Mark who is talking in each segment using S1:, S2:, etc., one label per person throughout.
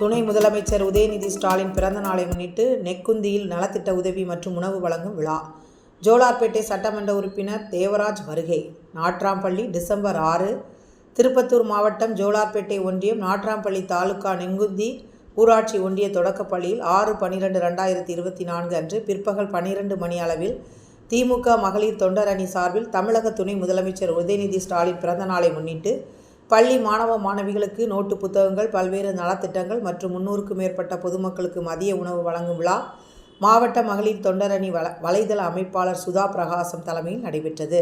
S1: துணை முதலமைச்சர் உதயநிதி ஸ்டாலின் பிறந்த நாளை முன்னிட்டு நெக்குந்தியில் நலத்திட்ட உதவி மற்றும் உணவு வழங்கும் விழா. ஜோலார்பேட்டை சட்டமன்ற உறுப்பினர் தேவராஜ் வருகை. நாட்ராம்பள்ளி டிசம்பர் ஆறு. திருப்பத்தூர் மாவட்டம் ஜோலார்பேட்டை ஒன்றியம் நாட்ராம்பள்ளி தாலுகா நெங்குந்தி ஊராட்சி ஒன்றிய தொடக்கப்பள்ளியில் ஆறு பன்னிரெண்டு ரெண்டாயிரத்தி இருபத்தி நான்கு அன்று பிற்பகல் பன்னிரண்டு மணி அளவில் திமுக மகளிர் தொண்டர் அணி சார்பில் தமிழக துணை முதலமைச்சர் உதயநிதி ஸ்டாலின் பிறந்த நாளை முன்னிட்டு பள்ளி மாணவ மாணவிகளுக்கு நோட்டு புத்தகங்கள் பல்வேறு நலத்திட்டங்கள் மற்றும் முன்னூறுக்கும் மேற்பட்ட பொதுமக்களுக்கு மதிய உணவு வழங்கும் விழா மாவட்ட மகளிர் தொண்டரணி வல வலைதள அமைப்பாளர் சுதா பிரகாசம் தலைமையில் நடைபெற்றது.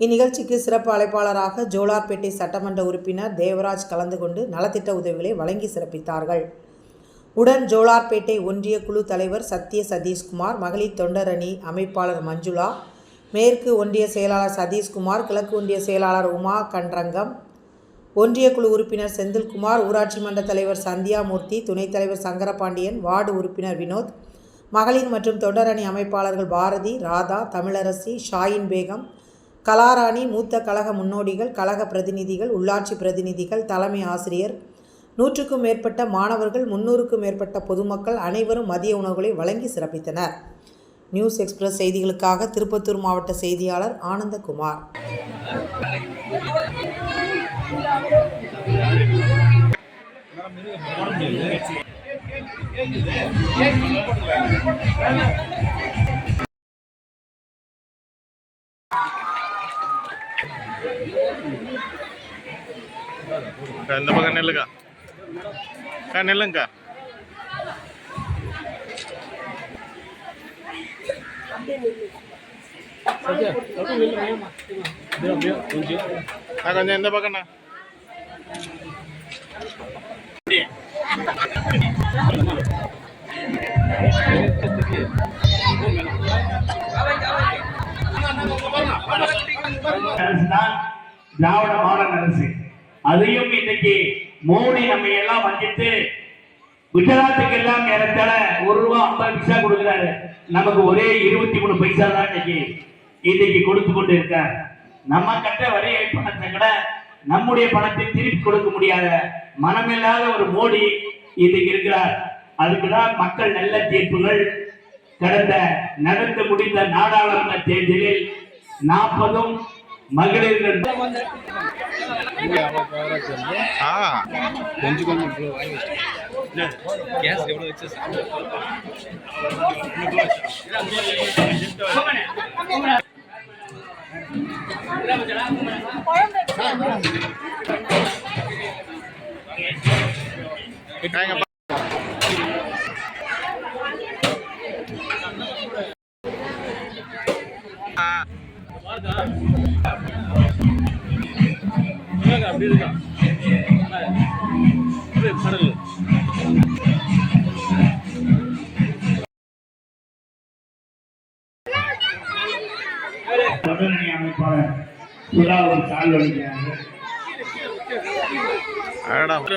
S1: இந்நிகழ்ச்சிக்கு சிறப்பு அழைப்பாளராக ஜோலார்பேட்டை சட்டமன்ற உறுப்பினர் தேவராஜ் கலந்து கொண்டு நலத்திட்ட உதவிகளை வழங்கி சிறப்பித்தார்கள். உடன் ஜோலார்பேட்டை ஒன்றிய குழு தலைவர் சத்ய சதீஷ்குமார் மகளிர் தொண்டரணி அமைப்பாளர் மஞ்சுளா மேற்கு ஒன்றிய செயலாளர் சதீஷ்குமார் கிழக்கு ஒன்றிய செயலாளர் உமா கன்றங்கம் ஒன்றிய குழு உறுப்பினர் செந்தில்குமார் ஊராட்சி மன்ற தலைவர் சந்தியாமூர்த்தி துணைத் தலைவர் சங்கரபாண்டியன் வார்டு உறுப்பினர் வினோத் மகளிர் மற்றும் தொண்டரணி அமைப்பாளர்கள் பாரதி ராதா தமிழரசி ஷாயின் பேகம் கலாராணி மூத்த கழக முன்னோடிகள் கழக பிரதிநிதிகள் உள்ளாட்சி பிரதிநிதிகள் தலைமை ஆசிரியர் நூற்றுக்கும் மேற்பட்ட மாணவர்கள் முன்னூறுக்கும் மேற்பட்ட பொதுமக்கள் அனைவரும் மதிய உணவுகளை வழங்கி சிறப்பித்தனர். நியூஸ் எக்ஸ்பிரஸ் செய்திகளுக்காக திருப்பத்தூர் மாவட்ட செய்தியாளர் ஆனந்தகுமார்.
S2: இந்த பக்கம் நெல்லுக்கா நெல்லுங்கக்கா கொஞ்சம் இந்த பக்கம்ண்ணா
S3: அரசு தான் திராவிட மாடல் அரசு. அதையும் இன்னைக்கு மோடி நம்ம எல்லாம் வஞ்சித்து குஜராத்துக்கு எல்லாம் ஏறத்தாழ ஒரு ரூபா ஐம்பது பைசா கொடுக்குறாரு. நமக்கு ஒரே இருபத்தி மூணு பைசா தான் இன்னைக்கு இன்னைக்கு கொடுத்து கொண்டு இருக்கார் நம்ம கட்ட வரி பணத்தை கூட நம்முடைய பணத்தை திருப்பி கொடுக்க முடியாத மனமில்லாத ஒரு மோடி இன்னைக்கு இருக்கிறார். அதுக்குதான் மக்கள் நல்ல தீர்ப்புகள் கடந்த நடந்து முடிந்த நாடாளுமன்ற தேர்தலில் நாற்பதும் மகளிர்கள்
S4: கொஞ்சம் கொஞ்சம் கேஸ் எவ்வளோ வச்சு
S2: வாங்க ஆ
S4: அப்படி இருக்கா
S3: தொடரணி அமைப்பாளர் சுறா கால் சால்